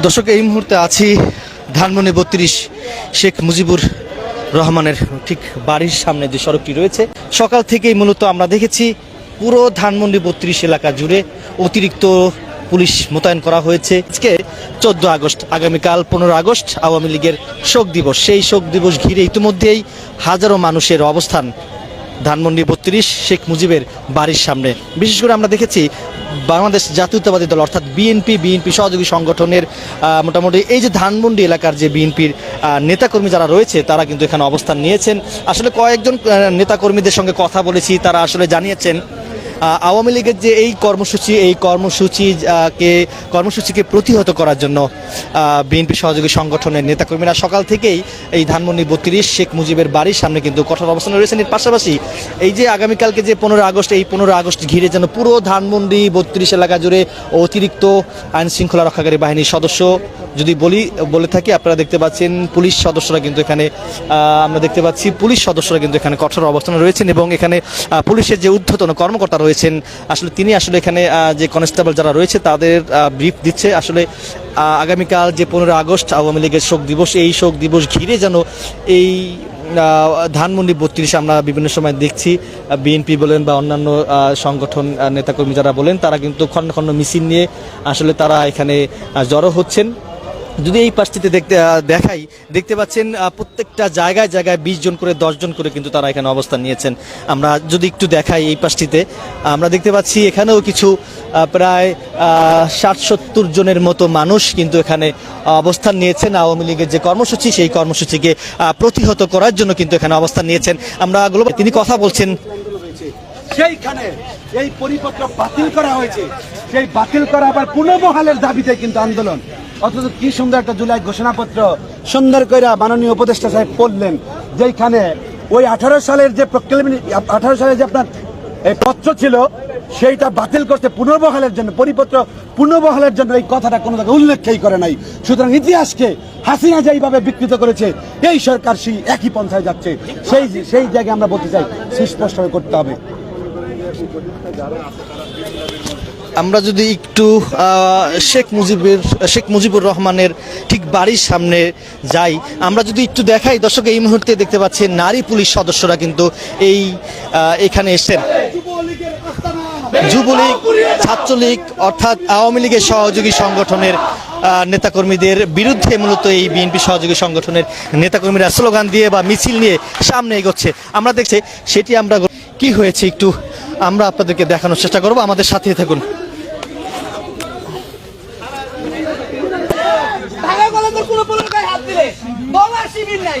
দর্শক, এই মুহূর্তে আছি ধানমন্ডি বত্রিশ শেখ মুজিবুর রহমানের ঠিক বাড়ির সামনে যে সড়কটি রয়েছে। সকাল থেকেই মূলত আমরা দেখেছি পুরো ধানমন্ডি বত্রিশ এলাকা জুড়ে অতিরিক্ত পুলিশ মোতায়েন করা হয়েছে। আজকে চোদ্দ আগস্ট, আগামীকাল পনেরো আগস্ট আওয়ামী লীগের শোক দিবস। সেই শোক দিবস ঘিরে ইতিমধ্যেই হাজারো মানুষের অবস্থান ধানমন্ডি বত্রিশ, শেখ মুজিবের বাড়ির সামনে। বিশেষ করে আমরা দেখেছি বাংলাদেশ জাতীয়তাবাদী দল, অর্থাৎ বিএনপি বিএনপি সহযোগী সংগঠনের মোটামুটি এই যে ধানমন্ডি এলাকার যে বিএনপির নেতাকর্মী যারা রয়েছে, তারা কিন্তু এখানে অবস্থান নিয়েছেন। আসলে কয়েকজন নেতাকর্মীদের সঙ্গে কথা বলেছি, তারা আসলে জানিয়েছেন আওয়ামী লীগের যে এই কর্মসূচি এই কর্মসূচি কে, কর্মসূচিকে প্রতিহত করার জন্য বিএনপি সহযোগী সংগঠনের নেতাকর্মীরা সকাল থেকেই এই ধানমন্ডি বত্রিশ, শেখ মুজিবের বাড়ির সামনে কিন্তু কঠোর অবস্থানে রয়েছেন। এর পাশাপাশি এই যে আগামীকালকে যে পনেরো আগস্ট, এই পনেরো আগস্ট ঘিরে যেন পুরো ধানমন্ডি বত্রিশ এলাকা জুড়ে অতিরিক্ত আইন শৃঙ্খলা রক্ষাকারী বাহিনীর সদস্য, যদি বলি, বলে থাকি, আপনারা দেখতে পাচ্ছেন পুলিশ সদস্যরা কিন্তু এখানে আমরা দেখতে পাচ্ছি পুলিশ সদস্যরা কিন্তু এখানে কঠোর অবস্থানে রয়েছেন এবং এখানে পুলিশের যে ঊর্ধ্বতন কর্মকর্তা রয়েছেন, আসলে তিনি আসলে এখানে যে কনস্টেবল যারা রয়েছে তাদের ব্রিফ দিচ্ছে। আসলে আগামীকাল যে পনেরো আগস্ট আওয়ামী লীগের শোক দিবস, এই শোক দিবস ঘিরে যেন এই ধানমন্ডি বত্রিশে আমরা বিভিন্ন সময় দেখছি বিএনপি বলেন বা অন্যান্য সংগঠন নেতাকর্মী যারা বলেন, তারা কিন্তু খণ্ড খণ্ড মিছিল নিয়ে আসলে তারা এখানে জড়ো হচ্ছেন। যদি এই পাশটিতে দেখতে দেখাই, দেখতে পাচ্ছেন প্রত্যেকটা জায়গায় জায়গায় বিশ জন করে জন করে কিন্তু তারা এখানে অবস্থান নিয়েছেন। আমরা যদি একটু দেখাই এই পাশটিতে আমরা দেখতে পাচ্ছি এখানেও কিছু প্রায় ষাট সত্তর জনের মতো মানুষ কিন্তু এখানে অবস্থান নিয়েছেন। আওয়ামী লীগের যে কর্মসূচি, সেই কর্মসূচিকে প্রতিহত করার জন্য কিন্তু এখানে অবস্থান নিয়েছেন। আমরা তিনি কথা বলছেন। সেইখানে এই পরিপত্র বাতিল করা হয়েছে। সেই বাতিল করা আবার পুনর্বহালের দাবিতে কিন্তু আন্দোলন। অথচ কি সুন্দর একটা জুলাই ঘোষণাপত্র সুন্দর করে মাননীয় উপদেষ্টা সাহেব পড়লেন যেখানে ওই আঠারো সালের যে আঠারো সালের যে আপনার পত্র ছিল, সেইটা বাতিল করতে পুনর্বহালের জন্য, পরিপত্র পুনর্বহালের জন্য এই কথাটা কোনো জায়গায় উল্লেখই করে নাই। সুতরাং ইতিহাসকে হাসিনা যেইভাবে বিকৃত করেছে, এই সরকার সেই একই পন্থায় যাচ্ছে। সেই সেই জায়গায় আমরা বলতে চাই, সুস্পষ্টভাবে করতে হবে। আমরা যদি একটু শেখ মুজিবের, শেখ মুজিবুর রহমানের ঠিক বাড়ির সামনে যাই, আমরা যদি একটু দেখাই, দর্শক, এই মুহূর্তে দেখতে পাচ্ছি নারী পুলিশ সদস্যরা কিন্তু এই এখানে এসেছেন। যুবলীগ, ছাত্রলীগ, অর্থাৎ আওয়ামী লীগের সহযোগী সংগঠনের নেতাকর্মীদের বিরুদ্ধে মূলত এই বিএনপি সহযোগী সংগঠনের নেতাকর্মীরা স্লোগান দিয়ে বা মিছিল নিয়ে সামনে এগোচ্ছে। আমরা দেখছি, সেটি আমরা কি হয়েছে একটু আমরা আপনাদেরকে দেখানোর চেষ্টা করব আমাদের সাথে থাকুন। শিবির নাই।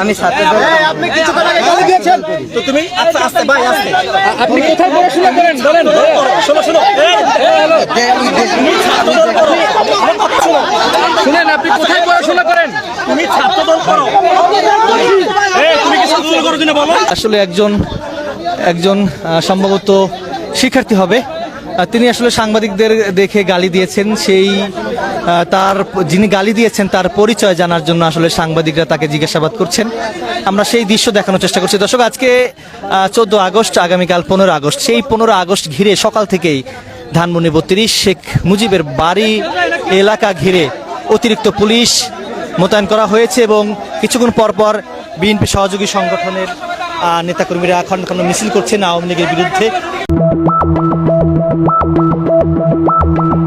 আমি আপনি তো তুমি আস্তে আস্তে ভাই আস্তে আপনি কোথায় পড়াশোনা করেন বলেন শোনো শোনো শুনেন আপনি কোথায় পড়াশোনা করেন তুমি আসলে একজন একজন সম্ভবত শিক্ষার্থী হবে। তিনি আসলে সাংবাদিকদের দেখে গালি দিয়েছেন, সেই তার, যিনি গালি দিয়েছেন তার পরিচয় জানার জন্য আসলে সাংবাদিকরা তাকে জিজ্ঞাসাবাদ করছেন। আমরা সেই দৃশ্য দেখানোর চেষ্টা করছি। দর্শক, আজকে চোদ্দ আগস্ট, আগামীকাল পনেরো আগস্ট। সেই পনেরো আগস্ট ঘিরে সকাল থেকেই ধানমন্ডি বত্রিশ, শেখ মুজিবের বাড়ি, এলাকা ঘিরে অতিরিক্ত পুলিশ মোতায়েন করা হয়েছে এবং কিছুক্ষণ পর পর বিএনপি সহযোগী সংগঠনের নেতাকর্মীরা খণ্ড খণ্ড মিছিল করছেন আওয়ামী লীগের বিরুদ্ধে। Thank you.